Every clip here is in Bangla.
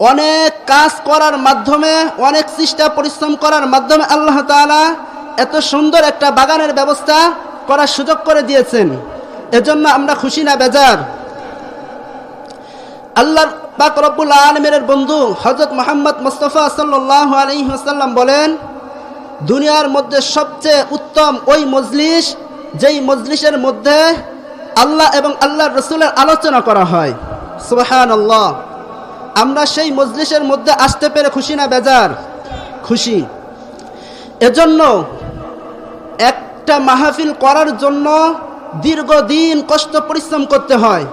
অনেক কাজ করার মাধ্যমে, অনেক চেষ্টা পরিশ্রম করার মাধ্যমে আল্লাহ তাআলা এত সুন্দর একটা বাগানের ব্যবস্থা করার সুযোগ করে দিয়েছেন। এজন্য আমরা খুশি না, বেজার। আল্লাহ পাক রব্বুল আলমের বন্ধু হজরত মোহাম্মদ মুস্তফা সাল্লাহ আলী হাসাল্লাম বলেন, দুনিয়ার মধ্যে সবচেয়ে উত্তম ওই মজলিস, যেই মজলিসের মধ্যে আল্লাহ এবং আল্লাহ রসুলের আলোচনা করা হয়। সুবাহান আল্লাহ আমরা সেই মজলিসের মধ্যে আসতে পেরে খুশি না, বেজার? খুশি। এজন্য একটা মাহফিল করার জন্য দীর্ঘদিন কষ্ট পরিশ্রম করতে হয়।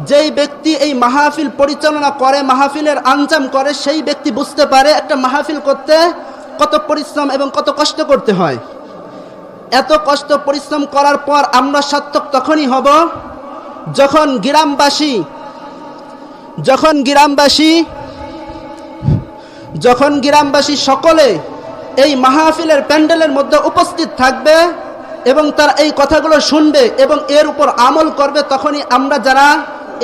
যেই ব্যক্তি এই মাহফিল পরিচালনা করে, মাহফিলের আঞ্জাম করে, সেই ব্যক্তি বুঝতে পারে একটা মাহফিল করতে কত পরিশ্রম এবং কত কষ্ট করতে হয়। এত কষ্ট পরিশ্রম করার পর আমরা সার্থক তখনই হব যখন গ্রামবাসী যখন গ্রামবাসী যখন গ্রামবাসী সকলে এই মাহফিলের প্যান্ডেলের মধ্যে উপস্থিত থাকবে এবং তারা এই কথাগুলো শুনবে এবং এর উপর আমল করবে, তখনই আমরা যারা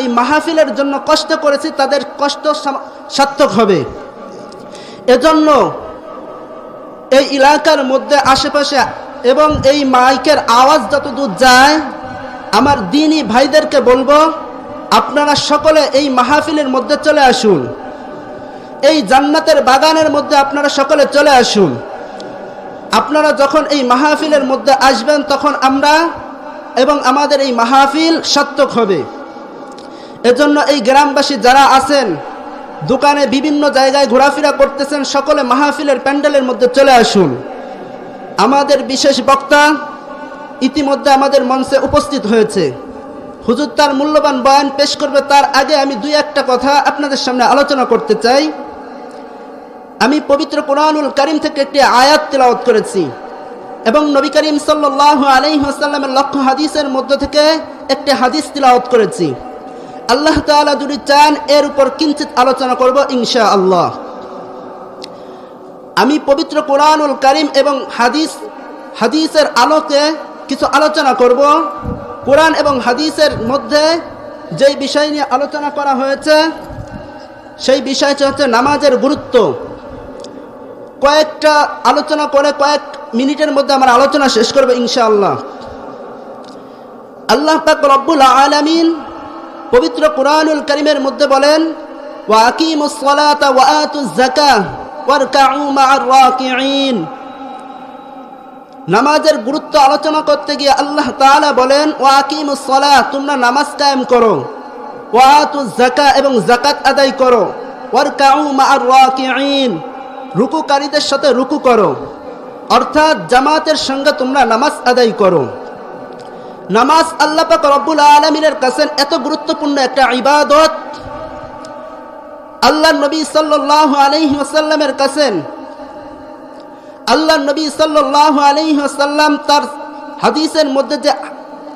এই মাহফিলের জন্য কষ্ট করেছি, তাদের কষ্ট সার্থক হবে। এজন্য এই এলাকার মধ্যে, আশেপাশে এবং এই মাইকের আওয়াজ যতদূর যায়, আমার দিনই ভাইদেরকে বলব আপনারা সকলে এই মাহফিলের মধ্যে চলে আসুন। এই জান্নাতের বাগানের মধ্যে আপনারা সকলে চলে আসুন। আপনারা যখন এই মাহফিলের মধ্যে আসবেন, তখন আমরা এবং আমাদের এই মাহফিল সার্থক হবে। এজন্য এই গ্রামবাসী যারা আছেন, দোকানে বিভিন্ন জায়গায় ঘোরাফেরা করতেছেন, সকলে মাহফিলের প্যান্ডেলের মধ্যে চলে আসুন। আমাদের বিশেষ বক্তা ইতিমধ্যে আমাদের মঞ্চে উপস্থিত হয়েছে। হুজুর তার মূল্যবান বয়ান পেশ করবে, তার আগে আমি দুই একটা কথা আপনাদের সামনে আলোচনা করতে চাই। আমি পবিত্র কোরআনুল করিম থেকে একটি আয়াত তেলাওয়াত করেছি এবং নবী করিম সাল্লাহ আলহিহাসাল্লামের লক্ষ্য হাদিসের মধ্য থেকে একটি হাদিস তিলাওয়াত করেছি। আল্লাহ তাআলা যদি চান, এর উপর কিঞ্চিত আলোচনা করব ইনশা আল্লাহ আমি পবিত্র কোরআনুল করিম এবং হাদিস, হাদিসের আলোকে কিছু আলোচনা করব। কোরআন এবং হাদিসের মধ্যে যেই বিষয় নিয়ে আলোচনা করা হয়েছে, সেই বিষয়টা হচ্ছে নামাজের গুরুত্ব। কয়েকটা আলোচনা করে কয়েক মিনিটের মধ্যে আমার আলোচনা শেষ করবে ইনশাআল্লাহ। আল্লাহ পাক রব্বুল আলামিন পবিত্র কোরআনুল করিমের মধ্যে বলেন ওয়াকিমুস সালাতা ওয়া আতুজ যাকাহ ওয়ারকাউ মা'আর রাকিঈন। নামাজের গুরুত্ব আলোচনা করতে গিয়ে আল্লাহ তাআলা বলেন ওয়াকিমুস সালাহ, তোমরা নামাজ কায়েম করো। ওয়া আতুজ যাকাহ এবং জাকাত আদায় করো। ওয়ারকাউ মা'আর রাকিঈন, রুকুকারীদের সাথে রুকু করো। অর্থাৎ জামাতের সঙ্গে তোমরা নামাজ আদায় করো। নামাজ আল্লাহ পাক রব্বুল আলমিনের কাছে এত গুরুত্বপূর্ণ একটা ইবাদত। আল্লাহ নবী সাল্লাহ আলহি আসাল্লামের কাছে আল্লাহ নবী সাল্লাহ আলহি তার হাদিসের মধ্যে যে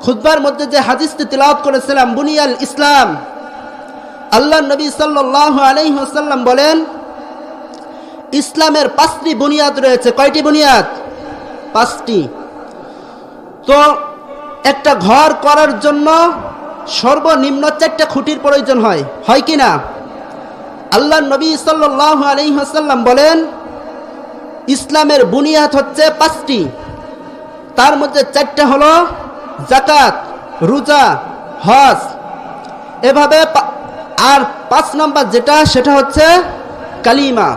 খুদ্বার মধ্যে যে হাদিসটি তিলাওয়াত করেছিলাম, বুনিয়াল ইসলাম আল্লাহ নবী সাল্লাহ বলেন, ইসলামের পাঁচটি বুনিয়াদ রয়েছে। কয়টি বুনিয়াদ? পাঁচটি। তো একটা ঘর করার জন্য সর্বনিম্ন চারটা খুঁটির প্রয়োজন হয়। হয় কি না? আল্লাহ নবী সাল্লাহ আলহিহাসাল্লাম বলেন ইসলামের বুনিয়াদ হচ্ছে পাঁচটি। তার মধ্যে চারটা হলো জাকাত রোজা, হজ। এভাবে আর পাঁচ নম্বর যেটা, সেটা হচ্ছে কালিমা।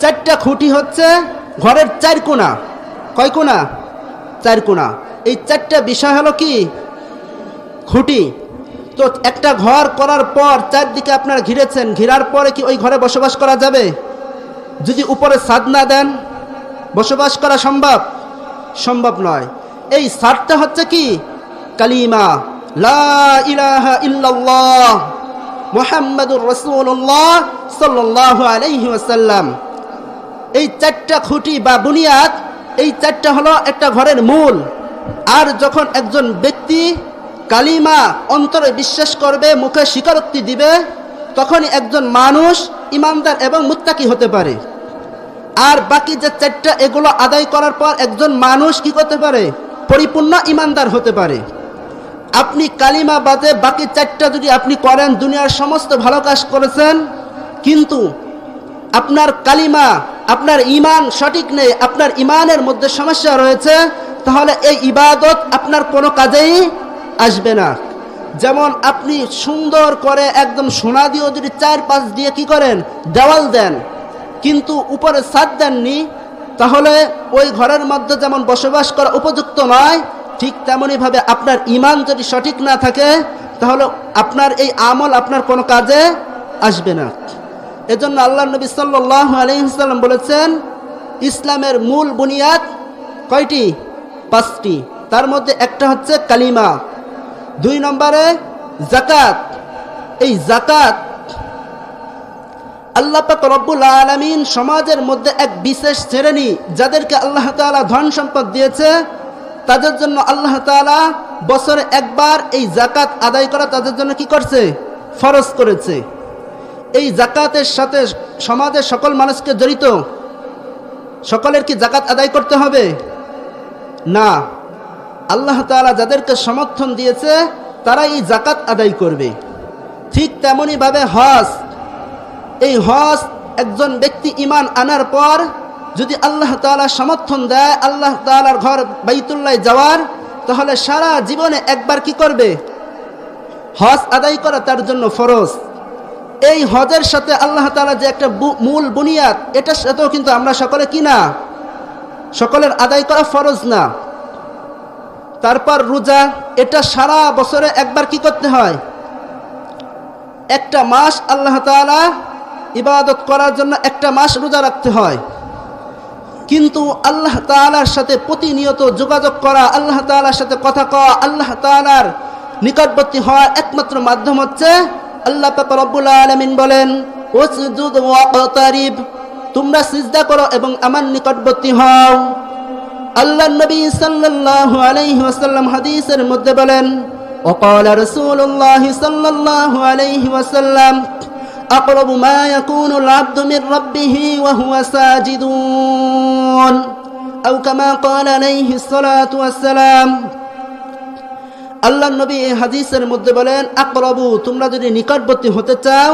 চারটা খুঁটি হচ্ছে ঘরের চার কোনা কয় কোনা চার কোনা এই চারটা বিষয় হলো কি? খুঁটি। তো একটা ঘর করার পর চারদিকে আপনারা ঘিরেছেন, ঘিরার পরে কি ওই ঘরে বসবাস করা যাবে? যদি উপরে ছাদ না দেন, বসবাস করা সম্ভব? সম্ভব নয়। এই ছাদটা হচ্ছে কি? কালিমা। লা ইলাহা ইল্লাল্লাহ মুহাম্মাদুর রাসূলুল্লাহ সাল্লাল্লাহু আলাইহি ওয়াসাল্লাম। এই চারটা খুঁটি বা বুনিয়াদ, এই চারটা হলো একটা ঘরের মূল। আর যখন একজন ব্যক্তি কালিমা অন্তরে বিশ্বাস করবে, মুখে স্বীকারোক্তি দিবে তখনই একজন মানুষ ইমানদার এবং মুত্তাকি হতে পারে। আর বাকি যে চারটা এগুলো আদায় করার পর একজন মানুষ কি করতে পারে? পরিপূর্ণ ইমানদার হতে পারে। আপনি কালিমা বাদে বাকি চারটা যদি আপনি করেন, দুনিয়ার সমস্ত ভালো কাজ করেছেন, কিন্তু আপনার কালিমা, আপনার ইমান সঠিক নেই, আপনার ইমানের মধ্যে সমস্যা রয়েছে, তাহলে এই ইবাদত আপনার কোনো কাজেই আসবে না। যেমন আপনি সুন্দর করে একদম সোনা দিয়েও যদি চার পাঁচ দিয়ে কি করেন, দেওয়াল দেন, কিন্তু উপরে ছাদ দেননি, তাহলে ওই ঘরের মধ্যে যেমন বসবাস করা উপযুক্ত নয়, ঠিক তেমনইভাবে আপনার ইমান যদি সঠিক না থাকে, তাহলে আপনার এই আমল আপনার কোনো কাজে আসবে না। এজন্য আল্লাহ নবী সাল্লাহ আলহিসাল্লাম বলেছেন, ইসলামের মূল বুনিয়াদ কয়টি? পাঁচটি। তার মধ্যে একটা হচ্ছে কালিমা। দুই নম্বরে জাকাত এই জাকাত আল্লাহ পাক রব্বুল আলমিন সমাজের মধ্যে এক বিশেষ শ্রেণি যাদেরকে আল্লাহ তাআলা ধন সম্পদ দিয়েছে, তাদের জন্য আল্লাহ তাআলা বছরে একবার এই জাকাত আদায় করা তাদের জন্য কি করছে? ফরজ করেছে। এই জাকাতের সাথে সমাজের সকল মানুষকে জড়িত। সকলের কি জাকাত আদায় করতে হবে? না। আল্লাহ তাআলা যাদেরকে সমর্থন দিয়েছে তারা এই জাকাত আদায় করবে। ঠিক তেমনইভাবে হজ। এই হজ একজন ব্যক্তি ইমান আনার পর যদি আল্লাহ তাআলা সমর্থন দেয়, আল্লাহ তাআলার ঘর বাইতুল্লাহ যাওয়ার, তাহলে সারা জীবনে একবার কি করবে? হজ আদায় করা তার জন্য ফরজ। এই হজের সাথে আল্লাহ তাআলা যে একটা মূল বুনিয়াদ, এটার সাথেও কিন্তু আমরা সকলে কি না? সকলের আদায় করা ফরজ না। তারপর রোজা, এটা সারা বছরে একবার কি করতে হয়? একটা মাস আল্লাহ তাআলা ইবাদত করার জন্য একটা মাস রোজা রাখতে হয়। কিন্তু আল্লাহ তাআলার সাথে প্রতিনিয়ত যোগাযোগ করা, আল্লাহ তাআলার সাথে কথা কওয়া, আল্লাহ তাআলার নিকটবর্তী হওয়ার একমাত্র মাধ্যম হচ্ছে আল্লাহ পাক রব্বুল আলামিন বলেন তোমরা সিজদা করো এবং আমার নিকটবর্তী হও। আল্লাহ নবী সাল্লাল্লাহু আলাইহি ওয়াসাল্লাম হাদিসের মধ্যে বলেন وقال رسول الله صلى الله عليه وسلم أقرب ما يكون العبد من ربه وهو ساجد أو كما قال عليه الصلاة والسلام আল্লাহ নবী এই হাদিসের মধ্যে বলেন আকরবু তোমরা যদি নিকটবর্তী হতে চাও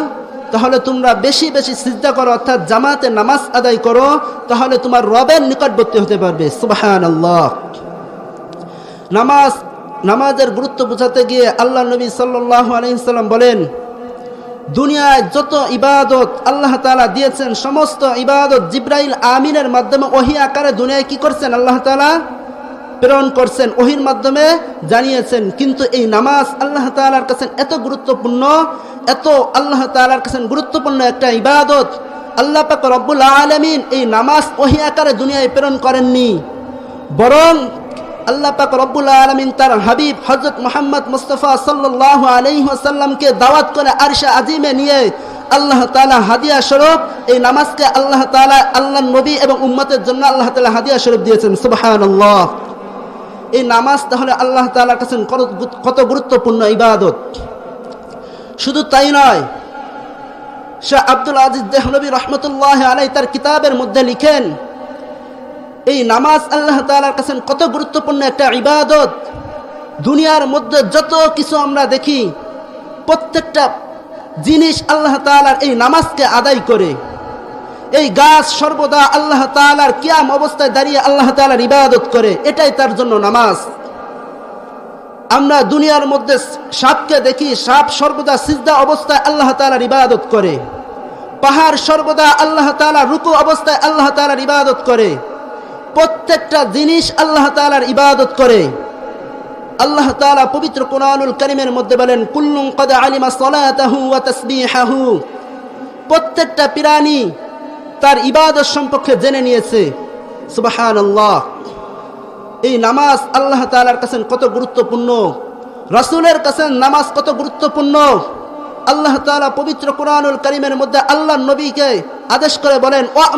তাহলে তোমরা বেশি বেশি সিজদা করো, অর্থাৎ জামাতে নামাজ আদায় করো, তাহলে তোমার রবের নিকটবর্তী হতে পারবে। সুবাহান আল্লাহ নামাজ, নামাজের গুরুত্ব বোঝাতে গিয়ে আল্লাহ নবী সাল্লাহ আলহিসাল্লাম বলেন, দুনিয়ায় যত ইবাদত আল্লাহ তালা দিয়েছেন, সমস্ত ইবাদত জিব্রাইল আমিনের মাধ্যমে ওহি আকারে দুনিয়ায় কি করছেন আল্লাহ তাআলা? প্রেরণ করছেন, ওহির মাধ্যমে জানিয়েছেন, কিন্তু এই নামাজ আল্লাহ তাআলার কাছে এত গুরুত্বপূর্ণ, এত আল্লাহ তাআলার কাছে গুরুত্বপূর্ণ একটা ইবাদত। আল্লাহ পাক রব্বুল আলমিন এই নামাজ ওহি আকারে দুনিয়ায় প্রেরণ করেননি। বরং আল্লাহ পাক রব্বুল আলমিন তার হাবিব হজরত মোহাম্মদ মুস্তফা সাল্লাহ আলহিহাসাল্লামকে দাওয়াত করে আরশা আজিমে নিয়ে আল্লাহ তালা হাদিয়া স্বরূপ এই নামাজকে আল্লাহ তালা আল্লাহ নবী এবং উম্মতের জন্য আল্লাহ তালা হাদিয়া স্বরূপ দিয়েছেন। সুবাহান এই নামাজ তাহলে আল্লাহ তালার কাছে কত- গুরুত্বপূর্ণ ইবাদত? শুধু তাই নয়, শাহ আব্দুল আজিজ দেহনবী রহমতুল্লাহ আলাই তার কিতাবের মধ্যে লিখেন, এই নামাজ আল্লাহ তাআলার কাছে কত গুরুত্বপূর্ণ একটা ইবাদত? দুনিয়ার মধ্যে যত কিছু আমরা দেখি, প্রত্যেকটা জিনিস আল্লাহ তাআলার এই নামাজকে আদায় করে। এই গাছ সর্বদা আল্লাহ তাআলার কিয়াম অবস্থায় দাঁড়িয়ে আল্লাহ তাআলার ইবাদত করে, এটাই তার জন্য নামাজ। আমরা দুনিয়ার মধ্যে সাপকে দেখি, সাপ সর্বদা সিজদা অবস্থায় আল্লাহ তাআলার ইবাদত করে। পাহাড় সর্বদা আল্লাহ তাআলা রুকু অবস্থায় আল্লাহ তাআলার ইবাদত করে। প্রত্যেকটা জিনিস আল্লাহ তাআলার ইবাদত করে। আল্লাহ তাআলা পবিত্র কোরআনুল করিমের মধ্যে বলেন, কুল্লুম কদ আলিমা সলাতাহু প্রত্যেকটা প্রাণী তার ইবাদত সম্পর্কে জেনে নিয়েছে। সুবহানাল্লাহ। এই নামাজ আল্লাহ তাআলার কাছে কত গুরুত্বপূর্ণ? রাসূলের কাছে নামাজ কত গুরুত্বপূর্ণ? আল্লাহ তাআলা পবিত্র কোরআনুল করিমের মধ্যে আল্লাহ নবীকে আদেশ করে বলেন আহ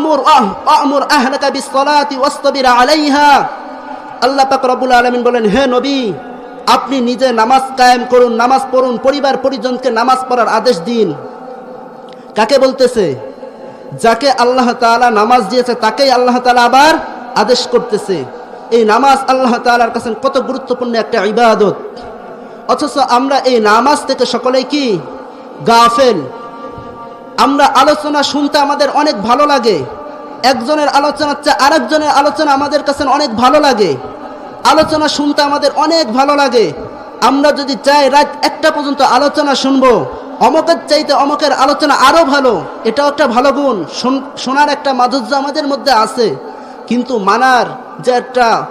আলাইহা। আল্লাহ পাক রব্বুল আলামিন বলেন, হে নবী, আপনি নিজে নামাজ কায়েম করুন, নামাজ পড়ুন, পরিবার পরিজনকে নামাজ পড়ার আদেশ দিন। কাকে বলতেছে? যাকে আল্লাহ তাআলা নামাজ দিয়েছে, তাকেই আল্লাহ তাআলা আবার আদেশ করতেছে। এই নামাজ আল্লাহ তালার কাছে কত গুরুত্বপূর্ণ একটা ইবাদত। অথচ আমরা এই নামাজ থেকে সকলেই কি? গাফেল। আমরা আলোচনা শুনতে আমাদের অনেক ভালো লাগে। একজনের আলোচনার চেয়ে আরেকজনের আলোচনা আমাদের কাছে অনেক ভালো লাগে। আলোচনা শুনতে আমাদের অনেক ভালো লাগে। আমরা যদি চাই রাত একটা পর্যন্ত আলোচনা শুনব অমকের চাইতে অমকের আলোচনা আরও ভালো। এটাও একটা ভালো গুণ। শোন- শোনার একটা মাধুর্য আমাদের মধ্যে আছে। কিন্তু মানার যে একটা